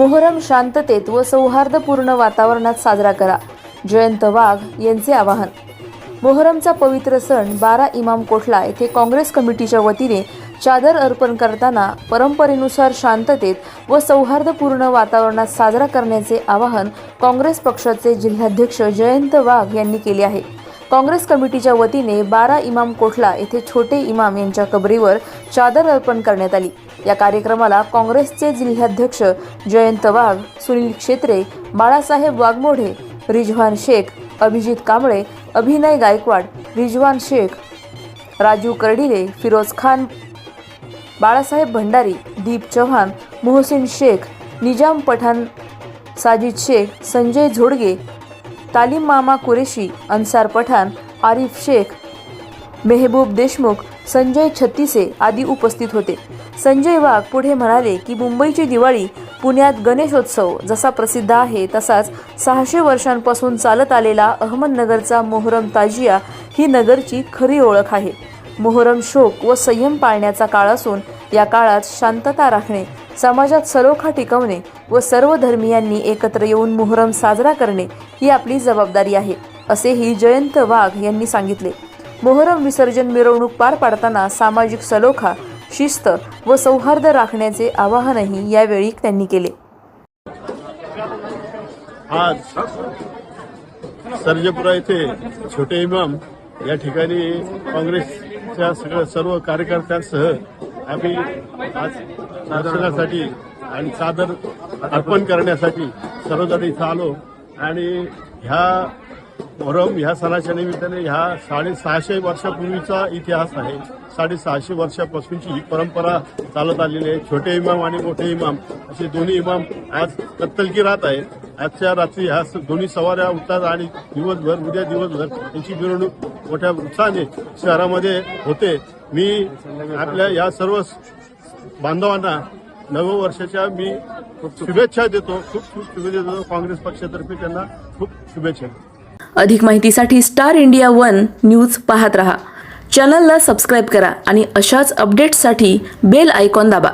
मोहरम शांततेत व सौहार्दपूर्ण वातावरणात साजरा करा. जयंत वाघ यांचे आवाहन. मोहरमचा पवित्र सण बारा इमाम कोठला येथे काँग्रेस कमिटीच्या वतीने चादर अर्पण करताना परंपरेनुसार शांततेत व सौहार्दपूर्ण वातावरणात साजरा करण्याचे आवाहन काँग्रेस पक्षाचे जिल्हाध्यक्ष जयंत वाघ यांनी केले आहे. काँग्रेस कमिटीच्या वतीने बारा इमाम कोठला येथे छोटे इमाम यांच्या कबरीवर चादर अर्पण करण्यात आली. या कार्यक्रमाला काँग्रेसचे जिल्हाध्यक्ष जयंत वाघ सुनील क्षेत्रे बाळासाहेब वाघमोढे रिजवान शेख अभिजित कांबळे अभिनय गायकवाड रिजवान शेख राजू कर्डिले फिरोज खान बाळासाहेब भंडारी दीप चव्हाण मोहसिन शेख निजाम पठाण साजिद शेख संजय झोडगे तालीम मामा कुरेशी अन्सार पठाण आरिफ शेख मेहबूब देशमुख संजय छत्तीसे आदी उपस्थित होते. संजय वाघ पुढे म्हणाले की मुंबईची दिवाळी पुण्यात गणेशोत्सव जसा प्रसिद्ध आहे तसाच सहाशे वर्षांपासून चालत आलेला अहमदनगरचा मोहरम ताजिया ही नगरची खरी ओळख आहे. मोहरम शोक व संयम पाळण्याचा काळ असून या काळात शांतता राखणे समाजात सलोखा टिकवणे व सर्व धर्मियांनी एकत्र येऊन मोहरम साजरा करणे ही आपली जबाबदारी आहे असेही जयंत वाघ यांनी सांगितले. मोहरम विसर्जन मिरवणूक पार पाडताना सामाजिक सलोखा शिस्त व सौहार्द राखण्याचे आवाहनही यावेळी त्यांनी केले. आज सर्जपुरा येथे छोटे इमाम या ठिकाणी काँग्रेसच्या सगळ्या सर्व कार्यकर्त्यांसह आम्ही आज दर्शनासाठी आणि चादर अर्पण करण्यासाठी सर्वजण इथं आलो आणि ह्या मोहरम ह्या सणाच्या निमित्ताने ह्या साडेसहाशे वर्षापूर्वीचा इतिहास आहे. साडेसहाशे वर्षापासूनची ही परंपरा चालत आलेली आहे. छोटे इमाम आणि मोठे इमाम असे दोन्ही इमाम आज कत्तलकी राहत आहे. आजच्या रात्री ह्या स- दोन्ही सवाऱ्या उठतात आणि दिवसभर उद्या दिवसभर त्यांची मिरवणूक मोठ्या उत्साहाने शहरामध्ये होते. मी आपल्या या सर्व बांधवांना नववर्षाच्या मी शुभेच्छा देतो. खूप खूप शुभेच्छा देतो काँग्रेस पक्षातर्फे त्यांना खूप शुभेच्छा. अधिक माहितीसाठी स्टार इंडिया वन न्यूज पाहत रहा. चॅनलला सबस्क्राईब करा आणि अशाच अपडेट्ससाठी बेल आयकॉन दाबा.